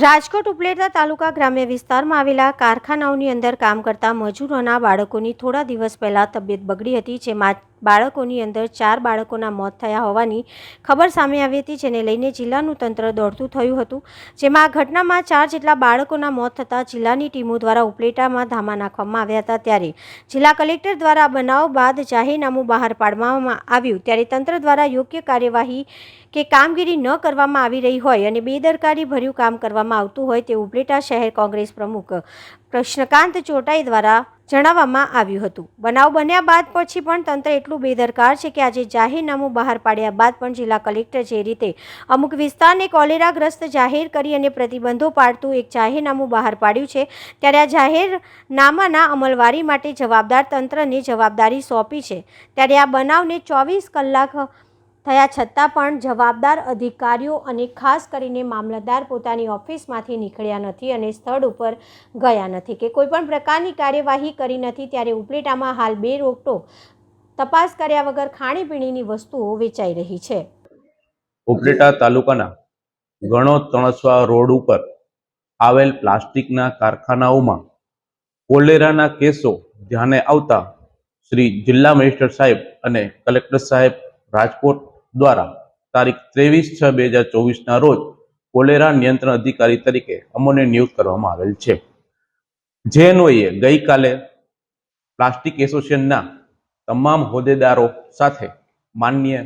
રાજકોટ ઉપલેટા તાલુકા ગ્રામ્ય વિસ્તારમાં આવેલા કારખાનાઓની અંદર કામ કરતા મજૂરોના બાળકોની થોડા દિવસ પહેલા તબિયત બગડી હતી, જેમાં બાળકોની અંદર ચાર બાળકોના મોત થયા હોવાની ખબર સામે આવી હતી, જેને લઈને જિલ્લાનું તંત્ર દોડતું થયું હતું. જેમાં આ ઘટનામાં ચાર જેટલા બાળકોના મોત થતાં જિલ્લાની ટીમો દ્વારા ઉપલેટામાં ધામા નાખવામાં આવ્યા હતા. ત્યારે જિલ્લા કલેક્ટર દ્વારા બનાવ બાદ જાહેરનામું બહાર પાડવામાં આવ્યું. ત્યારે તંત્ર દ્વારા યોગ્ય કાર્યવાહી કે કામગીરી ન કરવામાં આવી રહી હોય અને બેદરકારી ભર્યું કામ કરવામાં આવતું હોય તે ઉપલેટા શહેર કોંગ્રેસ પ્રમુખ કૃષ્ણકાંત ચોટાઈ દ્વારા જણાવવામાં આવ્યું હતું. બનાવ બન્યા બાદ પછી પણ તંત્ર એટલું બેદરકાર છે કે આજે જાહેરનામું બહાર પાડ્યા બાદ પણ જિલ્લા કલેક્ટર જે રીતે અમુક વિસ્તારને કોલેરાગ્રસ્ત જાહેર કરી અને પ્રતિબંધો પાડતું એક જાહેરનામું બહાર પાડ્યું છે, ત્યારે આ જાહેરનામાના અમલવારી માટે જવાબદાર તંત્રને જવાબદારી સોંપી છે. ત્યારે આ બનાવને ચોવીસ કલાક થયા છતાં પણ જવાબદાર અધિકારીઓ અને ખાસ કરીને મામલતદાર પોતાની ઓફિસમાંથી નીકળ્યા નથી અને સ્થળ ઉપર ગયા નથી કે કોઈ પણ પ્રકારની કાર્યવાહી કરી નથી ત્યારે ઉપલેટામાં હાલ બે રોકટો તપાસ કર્યા વગર ખાણીપીણીની વસ્તુઓ વેચાઈ રહી છે. ઉપલેટા તાલુકાના ગણો તણસવા રોડ ઉપર આવેલ પ્લાસ્ટિકના કારખાનાઓમાં કોલેરાના કેસો ધ્યાને આવતા શ્રી જિલ્લા મેજિસ્ટ્રેટ સાહેબ અને કલેક્ટર સાહેબ રાજકોટ દ્વારા તારીખ ત્રેવીસ છ બે હજાર ચોવીસના રોજ કોલેરા નિયંત્રણ અધિકારી તરીકે અમોને નિયુક્ત કરવામાં આવેલ છે. જે અન્વયે ગઈકાલે પ્લાસ્ટિક એસોસિએશનના તમામ હોદ્દેદારો સાથે માન્ય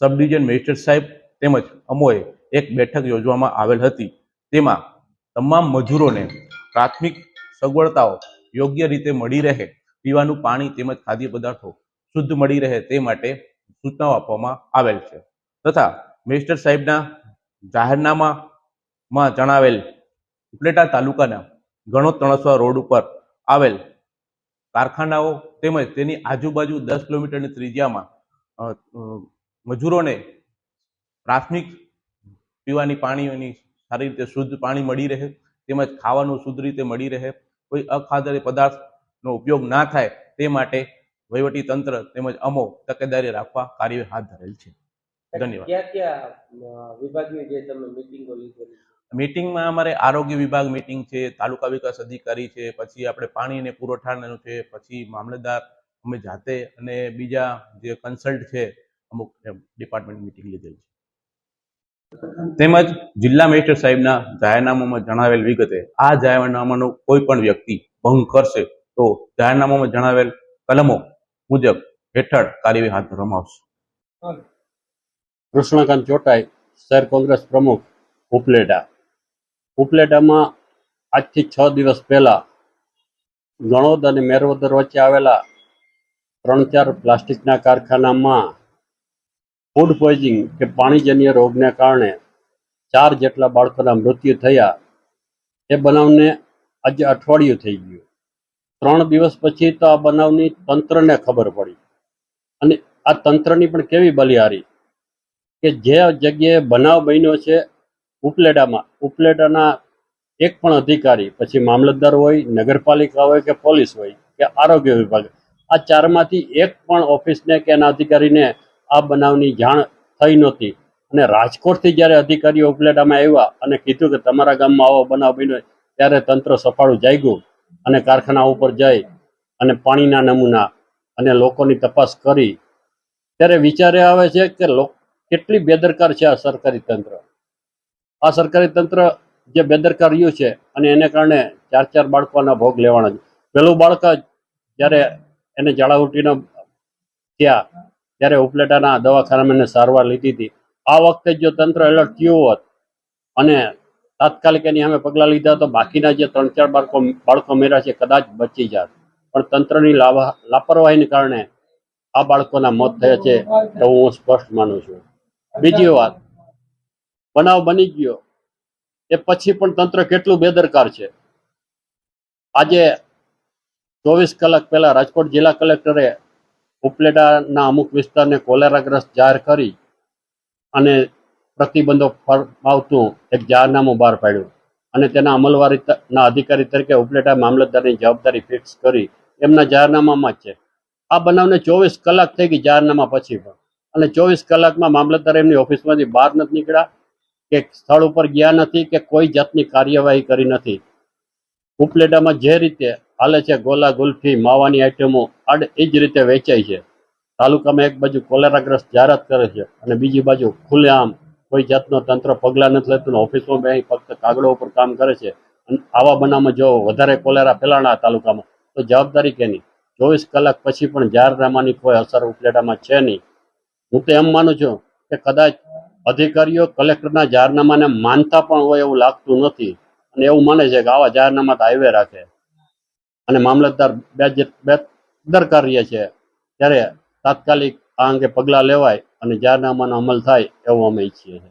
સબ ડિવિઝન મેજિસ્ટ્રેટ સાહેબ તેમજ અમોએ એક બેઠક યોજવામાં આવેલ હતી. તેમાં તમામ મજૂરોને પ્રાથમિક સગવડતાઓ યોગ્ય રીતે મળી રહે, પીવાનું પાણી તેમજ ખાદ્ય પદાર્થો શુદ્ધ મળી રહે તે માટે સૂચનાઓ આપવામાં આવેલ છે. તથા મિનિસ્ટર સાહેબના જાહેરનામામાં જણાવેલ ઉપલેટા તાલુકાના ગણો તણસવા રોડ ઉપર આવેલ કારખાનાઓ તેમજ તેની આજુબાજુ દસ કિલોમીટરની ત્રિજ્યામાં મજૂરોને પ્રાથમિક પીવાની પાણીની સારી રીતે શુદ્ધ પાણી મળી રહે, તેમજ ખાવાનું શુદ્ધ રીતે મળી રહે, કોઈ અખાદ્ય પદાર્થનો ઉપયોગ ના થાય તે માટે વહીવટી તંત્ર તેમજ અમો તકેદારી રાખવા કાર્ય હાથ ધરેલ છે. ધન્યવાદ. ક્યાં ક્યાં વિભાગની જે તમે મિટિંગો લીધેલી મીટિંગમાં અમારે આરોગ્ય વિભાગ મીટિંગ છે તાલુકા વિકાસ અધિકારી છે પછી આપણે પાણી અને પુરવઠાનું છે પછી મામલતદાર અમે જાતે અને બીજા જે કન્સલ્ટ છે અમુક ડિપાર્ટમેન્ટ મીટિંગ લીધેલ છે. તેમજ જિલ્લા મેજિસ્ટ્રેટ સાહેબના જાહેરનામામાં જણાવેલ વિગતે આ જાહેરનામાનો કોઈ પણ વ્યક્તિ ભંગ કરશે તો જાહેરનામામાં જણાવેલ કલમો મુજબ હેઠળ કાર્યવાહી હાથ ધરવામાં આવશે. કૃષ્ણકાંત ચોટાઈ શહેર કોંગ્રેસ પ્રમુખ ઉપલેટા ઉપલેટામાં આજથી છ દિવસ પહેલા ગણોદ અને મેરવદર વચ્ચે આવેલા ત્રણ ચાર પ્લાસ્ટિકના કારખાનામાં ફૂડ પોઈઝિંગ કે પાણીજન્ય રોગને કારણે ચાર જેટલા બાળકોના મૃત્યુ થયા. એ બનાવને આજે અઠવાડિયું થઈ ગયું. ત્રણ દિવસ પછી તો આ બનાવની તંત્રને ખબર પડી. અને આ તંત્રની પણ કેવી બલિહારી કે જે જગ્યાએ બનાવ બન્યો છે ઉપલેટામાં ઉપલેટાના એક પણ અધિકારી, પછી મામલતદાર હોય, નગરપાલિકા હોય કે પોલીસ હોય, કે આરોગ્ય વિભાગ, આ ચારમાંથી એક પણ ઓફિસને કે એના અધિકારીને આ બનાવની જાણ થઈ નહોતી. અને રાજકોટથી જ્યારે અધિકારીઓ ઉપલેટામાં આવ્યા અને કીધું કે તમારા ગામમાં આવો બનાવ બન્યો, ત્યારે તંત્ર સફાળું જાગ્યું. અને કારખાના ઉપર જઈ અને પાણીના નમૂના અને લોકોની તપાસ કરી, ત્યારે વિચારે આવે છે કે કેટલી બેદરકાર છે આ સરકારી તંત્ર. આ સરકારી તંત્ર જે બેદરકાર રહ્યું છે અને એને કારણે ચાર ચાર બાળકોના ભોગ લેવાના છે. પેલું બાળક જ્યારે એને જાળાવટીનો થયા, ત્યારે ઉપલેટાના દવાખાનામાં એને સારવાર લીધી હતી. આ વખતે જો તંત્ર એલર્ટ થયું હોત અને તાત્કાલિક એની અમે પગલાં લીધા તો બાકીના જે ત્રણ ચાર બાળકો બાળકો મેળ્યા છે, કદાચ બચી જાત. પણ તંત્રની લાપરવાહીને કારણે આ બાળકોના મોત થયા છે તો હું સ્પષ્ટ માનું છું. બીજી વાત, બનાવ બની ગયો. એ પછી પણ તંત્ર કેટલું બેદરકાર છે. આજે ચોવીસ કલાક પહેલા રાજકોટ જિલ્લા કલેક્ટરે ઉપલેટાના અમુક વિસ્તારને કોલેરાગ્રસ્ત જાહેર કરી અને પ્રતિબંધો ફરમાવતું એક જાહેરનામું બહાર પાડ્યું અને તેના અમલવારીના અધિકારી તરીકે ઉપલેટા મામલતદારની જવાબદારી ફિક્સ કરી એમના જાહેરનામામાં જ છે. આ બનાવને ચોવીસ કલાક થઈ ગઈ જાહેરનામા પછી પણ અને ચોવીસ કલાકમાં મામલતદાર એમની ઓફિસમાંથી બહાર નથી નીકળ્યા કે સ્થળ ઉપર ગયા નથી કે કોઈ જાતની કાર્યવાહી કરી નથી. ઉપલેટામાં જે રીતે હાલે છે ગોલા, ગુલ્ફી, માવાની આઈટમો, આડ એ જ રીતે વેચાય છે. તાલુકામાં એક બાજુ કોલેરાગ્રસ્ત જાહેરાત કરે છે અને બીજી બાજુ ખુલ્લેઆમ કોઈ જાતનો તંત્ર પગલાં નથી લેતું ઓફિસો બે ફક્ત કાગળો ઉપર કામ કરે છે. અને આવા બનાવમાં જો વધારે કોલેરા ફેલાણા તાલુકામાં, તો જવાબદારી કેની? ચોવીસ કલાક પછી પણ જાહેરનામાની કોઈ અસર ઉપલેટામાં છે નહીં. હું તો એમ માનું છું કે કદાચ અધિકારીઓ કલેક્ટરના જાહેરનામાને માનતા પણ હોય એવું લાગતું નથી. અને એવું માને છે કે આવા જાહેરનામા તો હાઈવે રાખે. અને મામલતદાર બે દરકાર રહે છે. ત્યારે તાત્કાલિક આ અંગે પગલાં લેવાય અને જાહેરનામાનો અમલ થાય એવું અમે ઈચ્છીએ છીએ.